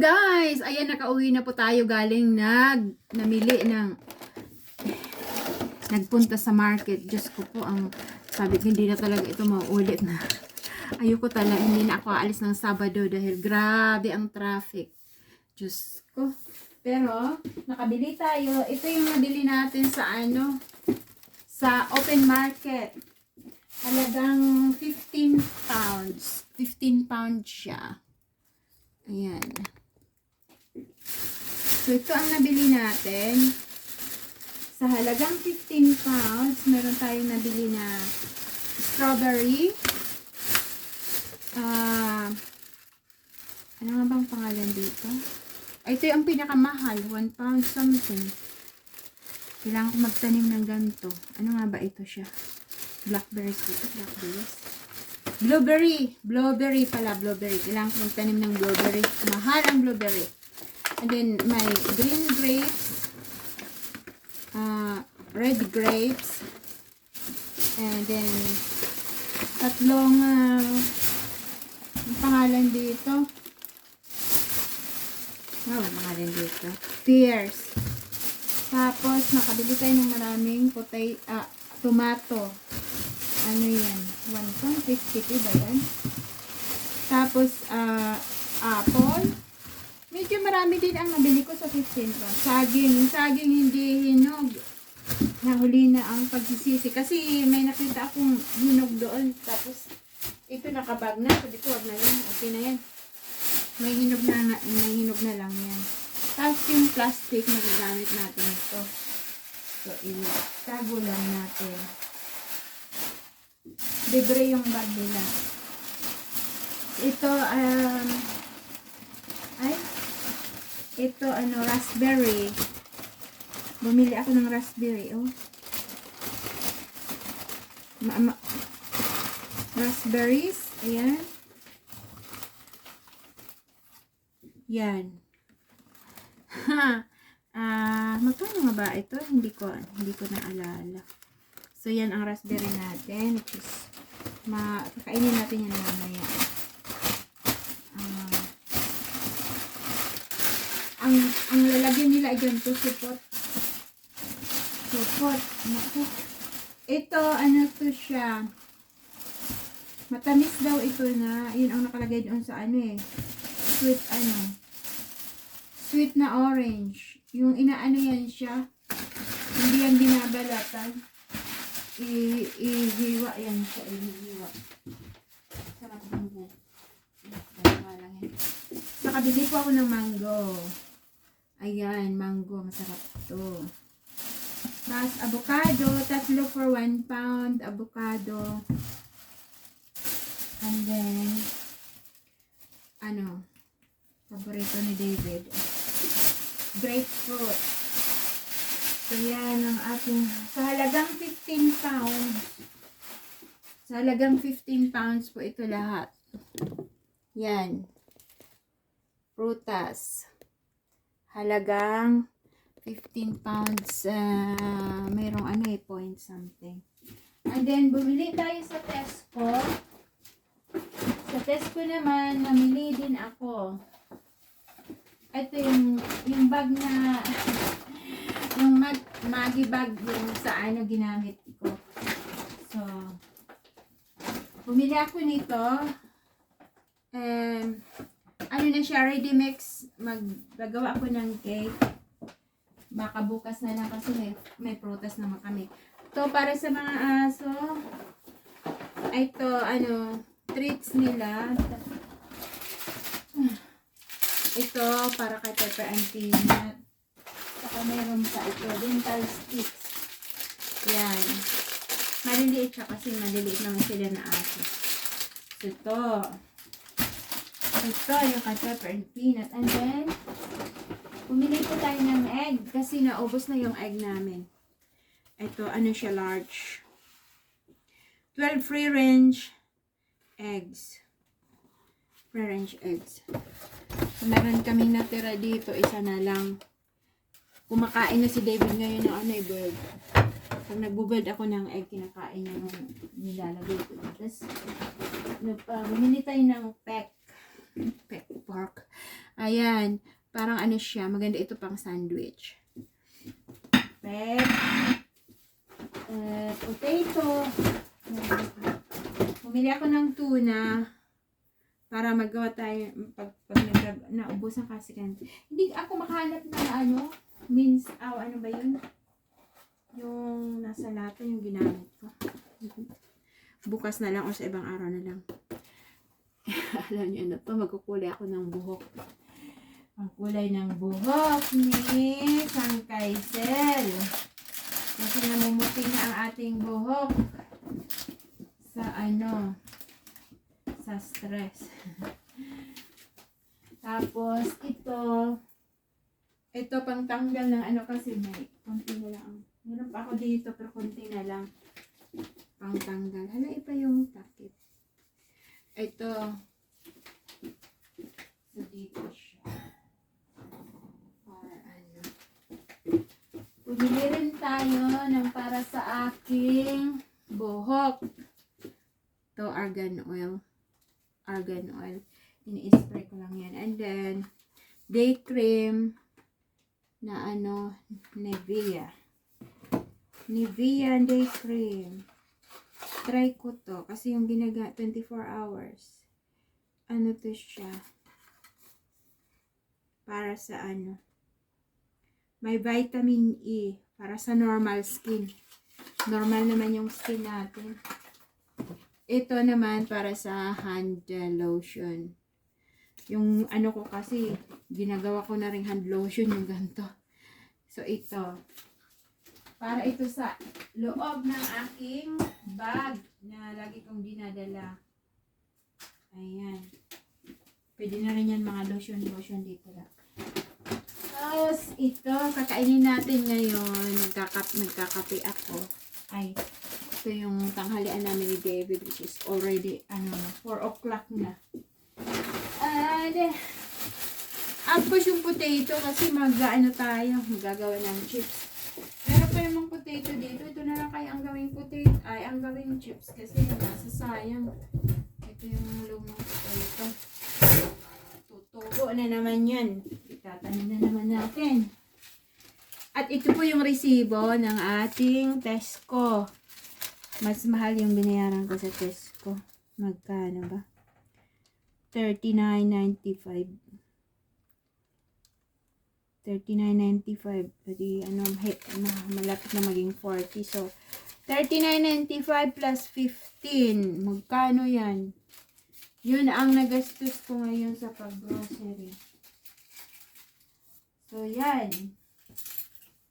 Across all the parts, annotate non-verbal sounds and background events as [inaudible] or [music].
guys! Ayan, nakauwi na po tayo galing nag namili ng nagpunta sa market. Diyos ko po, ang sabi ko, hindi na talaga ito mauulit na. [laughs] Ayoko talaga, hindi na ako aalis ng Sabado dahil grabe ang traffic. Diyos ko. Pero, nakabili tayo. Ito yung nabili natin sa ano, sa open market. Halagang 15 pounds. 15 pounds siya. Ayan. So, ito ang nabili natin. Sa halagang 15 pounds, meron tayong nabili na strawberry. Ah, ano nga bang pangalan dito? Ito yung pinakamahal. 1 pound something. Kailangan ko magtanim ng ganito. Ano nga ba ito siya? Blackberries dito. Blackberries. Blueberry. Blueberry pala. Blueberry. Kailangan ko magtanim ng blueberry. Mahal ang blueberry. And then, may green grapes. Uh, red grapes. And then, tatlong, uh, ang pangalan dito. Oh, ang pangalan dito. Pears. Tapos, nakabili tayo ng maraming potato, ah, tomato. Ano yan? 1.52 ba yan? Tapos, ah, apple. Medyo marami din ang nabili ko sa 15 pa. Saging. Saging hindi hinog. Nahuli na ang pagsisisi. Kasi may nakita akong hinog doon. Tapos, ito nakabag na. Sabi ko, wag na yan. Okay na yan. May hinog na may hinog na lang yan. Tapos yung plastic, magagamit natin ito. So, itago lang natin. Libre yung bag nila. Ito, um, ay, ito, ano, raspberry. Bumili ako ng raspberry, oh. Ma ma raspberries, ayan. Yan. Ha. [laughs] Ah, magkano nga ba ito? Hindi ko hindi ko naalala. So yan ang raspberry natin, which is ma kakainin natin yan mamaya. Ah, ang ang lalagyan nila diyan to support. Support. Naku. Ito ano to siya? Matamis daw ito na. Yun ang nakalagay doon sa ano eh. Sweet ano sweet na orange. Yung inaano yan siya. Hindi yan binabalatan. Ihiwa yan siya. Ihiwa. Sarap ng. Dalawa lang yan. Nakabili po ako ng mango. Ayan, mango. Masarap to. Tapos avocado. Tatlo for 1 pound. Avocado. And then, ano, paborito ni David grapefruit. So, yan ang ating, sa halagang 15 pounds. Sa halagang 15 pounds po ito lahat. Yan. Prutas. Halagang 15 pounds. Uh, mayroong ano eh, point something. And then, bumili tayo sa Tesco. Sa Tesco naman, namili din ako ito yung yung bag na [laughs] yung mag magi bag yung sa ano ginamit ko. So bumili ako nito. Um, ano na siya, ready mix. Maggagawa ako ng cake. Baka bukas na lang kasi may, may prutas naman kami. To para sa mga aso. Ito, ano, treats nila. Ito, para kay Pepper and Peanut. Saka meron pa ito, dental sticks. Yan. Maliliit siya kasi maliliit naman sila na aso. So, ito. Ito, yung kay Pepper and Peanut. And then, pumili po tayo ng egg kasi naubos na yung egg namin. Ito, ano siya, large. 12 free range eggs. Free range eggs. Meron kaming natira dito, isa na lang. Kumakain na si David ngayon ng ano eh, bird. Pag nagbubird ako ng egg, kinakain niya nung nilalagay ko. Tapos, bumili tayo ng peck. Peck pork. Ayan. Parang ano siya. Maganda ito pang sandwich. Pep. Uh, potato. Bumili ako ng tuna para magawa tayo pag, pag nag, naubusan kasi kan. Hindi ako makahanap ng ano, means, aw, ano ba yun? Yung nasa lata yung ginamit ko. Bukas na lang o sa ibang araw na lang. [laughs] Alam niyo na to, magkukulay ako ng buhok. Ang kulay ng buhok ni Sang Kaisel. Kasi namumuti na ang ating buhok sa ano, sa stress. [laughs] Tapos, ito, ito pang tanggal ng ano kasi may konti na lang. Meron pa ako dito pero konti na lang. Pang tanggal. Hala, iba yung takip. Ito. So, dito siya. Para ano. Bumili tayo ng para sa aking buhok. To argan oil. Argan oil. Ini-spray ko lang yan. And then, day cream na ano, Nivea. Nivea day cream. Try ko to. Kasi yung ginaga 24 hours. Ano to siya? Para sa ano? May vitamin E. Para sa normal skin. Normal naman yung skin natin. Ito naman para sa hand lotion. Yung ano ko kasi, ginagawa ko na rin hand lotion yung ganito. So, ito. Para ito sa loob ng aking bag na lagi kong dinadala. Ayan. Pwede na rin yan mga lotion-lotion dito lang. Tapos, ito, kakainin natin ngayon. Nagkakap, nagkakape ako. Ay, ito yung tanghalian namin ni David, which is already, ano, 4 o'clock na. And, tapos yung potato, kasi mag, ano tayo, magagawa ng chips. Meron pa namang potato dito. Ito na lang kaya ang gawing potato, ay, ang gawing chips, kasi nasasayang. Ito yung lumang potato. Tutubo na naman yan. Itatanim na naman natin. At ito po yung resibo ng ating Tesco. Mas mahal yung binayaran ko sa Tesco. Magkano ba? 39.95. 39.95. Pwede, ano, ano, malapit na maging 40. So, 39.95 plus 15. Magkano yan? Yun ang nagastos ko ngayon sa pag-grocery. So, yan.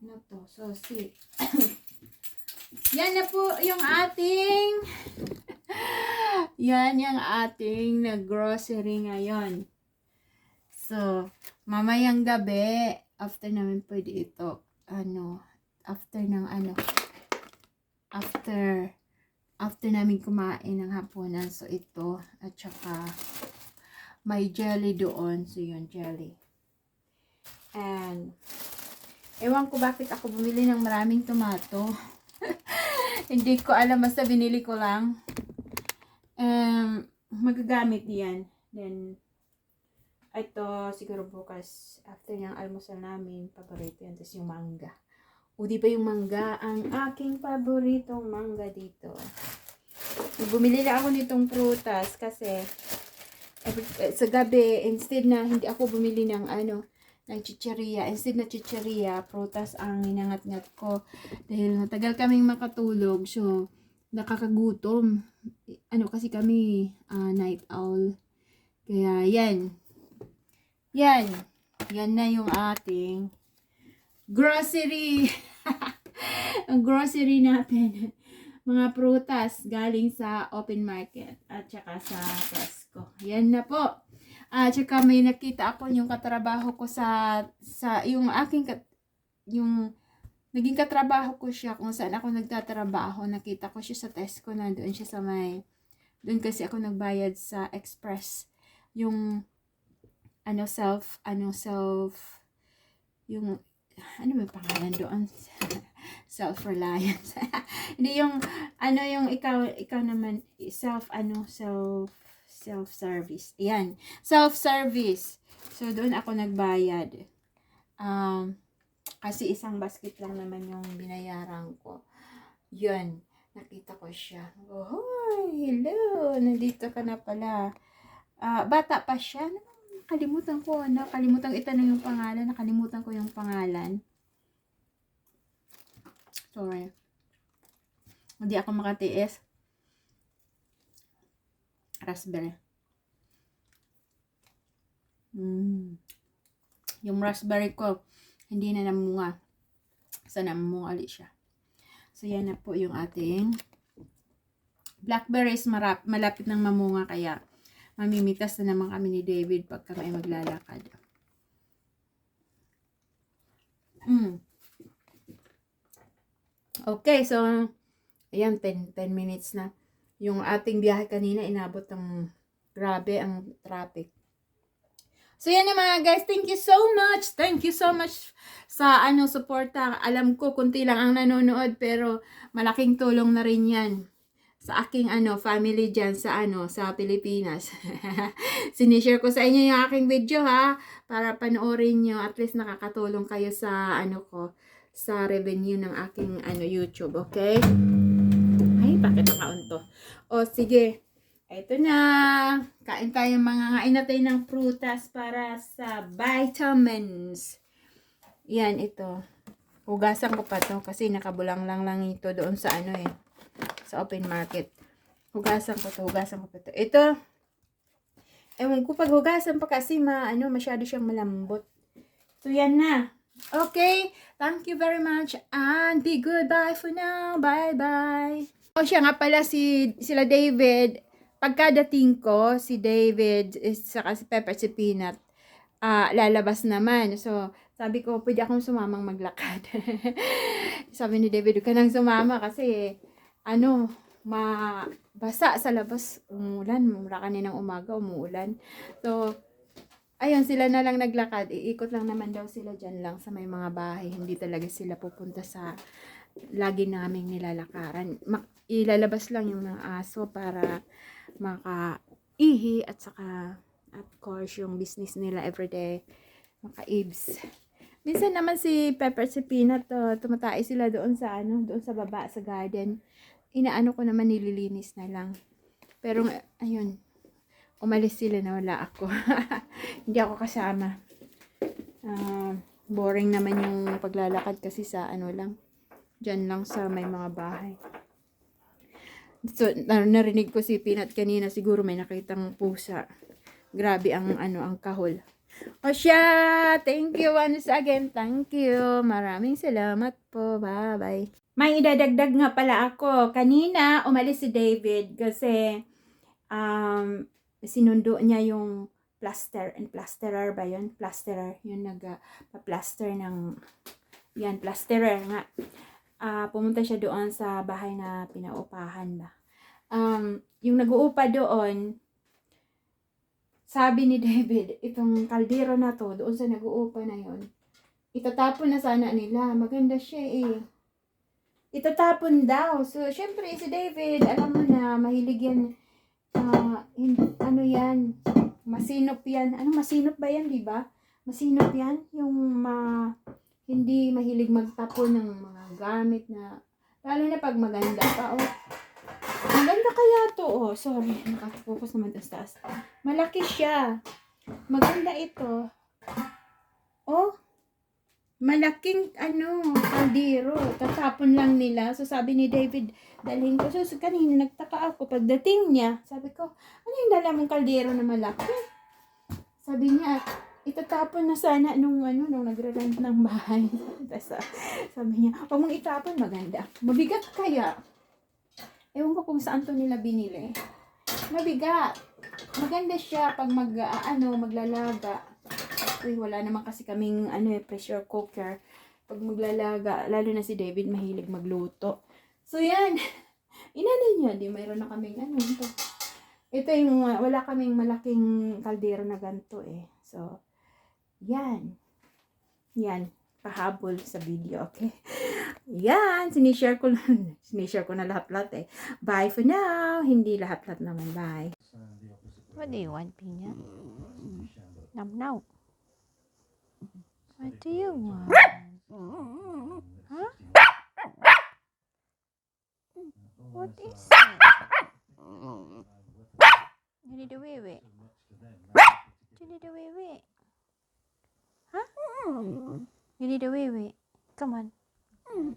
Ano to? So, see. [coughs] yan na po yung ating [laughs] yan yung ating nag-grocery ngayon. So, mamayang gabi, after namin pwede ito, ano, after ng ano, after, after namin kumain ng hapunan, so ito, at saka, may jelly doon, so yun, jelly. And, ewan ko bakit ako bumili ng maraming tomato. [laughs] Hindi ko alam, basta binili ko lang. Um, magagamit yan. Then, ito, siguro bukas, after ng almusal namin, paborito yan. Tapos yung mangga. O, di ba yung mangga? Ang aking paboritong mangga dito. Bumili na ako nitong prutas kasi every, eh, sa gabi, instead na hindi ako bumili ng ano, ng chicheria. Instead na chicheria, prutas ang inangat-ngat ko. Dahil matagal kaming makatulog. So, nakakagutom. Ano kasi kami, ah, night owl. Kaya, yan. Yan. Yan na yung ating grocery. [laughs] ang grocery natin. Mga prutas galing sa open market at saka sa Tesco. Yan na po. At saka may nakita ako yung katrabaho ko sa sa yung aking kat, yung naging katrabaho ko siya kung saan ako nagtatrabaho. Nakita ko siya sa Tesco na doon siya sa may doon kasi ako nagbayad sa Express. Yung ano self ano self yung ano ba pangalan doon [laughs] self-reliance [laughs] hindi yung ano yung ikaw ikaw naman self ano self Self-service. Yan. Self-service. So, doon ako nagbayad. Um, kasi isang basket lang naman yung binayaran ko. Yun. Nakita ko siya. Oh, hello. Nandito ka na pala. Ah, bata pa siya. Nakalimutan ko. Nakalimutan itanong yung pangalan. Nakalimutan ko yung pangalan. Sorry. Hindi ako makatiis. Raspberry. Mm. Yung raspberry ko, hindi na namunga. Sana namunga ulit siya. So, yan na po yung ating blackberries marap, malapit ng mamunga kaya mamimitas na naman kami ni David pag kami maglalakad. Mm. Okay, so ayan 10 10 minutes na. Yung ating biyahe kanina inabot ng grabe ang traffic. So yan na mga guys, thank you so much. Thank you so much sa ano suporta. Alam ko kunti lang ang nanonood pero malaking tulong na rin 'yan sa aking ano family diyan sa ano sa Pilipinas. [laughs] Sinishare ko sa inyo yung aking video ha para panoorin nyo at least nakakatulong kayo sa ano ko sa revenue ng aking ano YouTube, okay? Ay, bakit nakaunto? O sige. Ito na. Kain tayo mga kain na ng prutas para sa vitamins. Yan, ito. Hugasan ko pa to kasi nakabulang lang lang ito doon sa ano eh. Sa open market. Hugasan ko to, hugasan ko to. Ito, ewan ko pag hugasan pa kasi ma, ano, masyado siyang malambot. So, yan na. Okay, thank you very much and be goodbye for now. Bye-bye. O siya nga pala si sila David, pagkadating ko, si David, saka si Pepper, si Peanut, ah, lalabas naman. So, sabi ko, pwede akong sumamang maglakad. [laughs] sabi ni David, huwag ka nang sumama kasi, ano, mabasa sa labas, umulan, mura kaninang umaga, umuulan. So, ayun, sila na lang naglakad. Iikot lang naman daw sila dyan lang sa may mga bahay. Hindi talaga sila pupunta sa lagi naming nilalakaran. Ma- ilalabas lang yung mga aso para makaihi at saka at course yung business nila everyday maka-ibs. Minsan naman si Pepper si Peanut uh, tumatay sila doon sa ano, doon sa baba sa garden. Inaano ko naman nililinis na lang. Pero ayun, umalis sila na wala ako. [laughs] Hindi ako kasama. Ah, boring naman yung paglalakad kasi sa ano lang. Diyan lang sa may mga bahay. So, nar- narinig ko si Peanut kanina, siguro may nakitang pusa. Grabe ang ano, ang kahol. O siya, thank you once again. Thank you. Maraming salamat po. Bye-bye. May idadagdag nga pala ako. Kanina, umalis si David kasi um, sinundo niya yung plaster and plasterer ba yun? Plasterer. Yung nag-plaster ng yan, plasterer nga. Ah, pumunta siya doon sa bahay na pinaupahan ba. Um, yung nag-uupa doon, sabi ni David, itong kaldero na to, doon sa nag-uupa na yon itatapon na sana nila. Maganda siya eh. Itatapon daw. So, syempre, si David, alam mo na, mahilig yan, ah, hin- ano yan, masinop yan. Ano, masinop ba yan, di ba? Masinop yan, yung ma, hindi mahilig magtapon ng mga gamit na, lalo na pag maganda pa, oh. Maganda kaya to, oh. Sorry, nakafocus naman sa taas. Malaki siya. Maganda ito. Oh, malaking ano, kaldero. Tatapon lang nila. So sabi ni David, dalhin ko. So kanina nagtaka ako. Pagdating niya, sabi ko, ano yung dala mong kaldero na malaki? Sabi niya, itatapon na sana nung ano, nung nagre-rent ng bahay. [laughs] Ah, sabi niya, huwag mong itapon, maganda. Mabigat kaya. Ewan ko kung saan to nila binili. Mabigat. Maganda siya pag mag, ah, ano, maglalaga. Uy, wala naman kasi kaming ano eh, pressure cooker. Pag maglalaga, lalo na si David mahilig magluto. So yan. [laughs] Inano niya, di mayroon na kaming ano. Ito, ito yung uh, wala kaming malaking kaldero na ganito eh. So, yan. Yan. Pahabol sa video, okay? [laughs] Yan, sinishare ko lang. [laughs] sinishare ko na lahat-lahat eh. Bye for now. Hindi lahat-lahat naman. Bye. What do you want, Pina? Nom nom. What do you want? Huh? What is it? You need a wee wee. You need a wee wee. Huh? you need a way wee. come on hmm.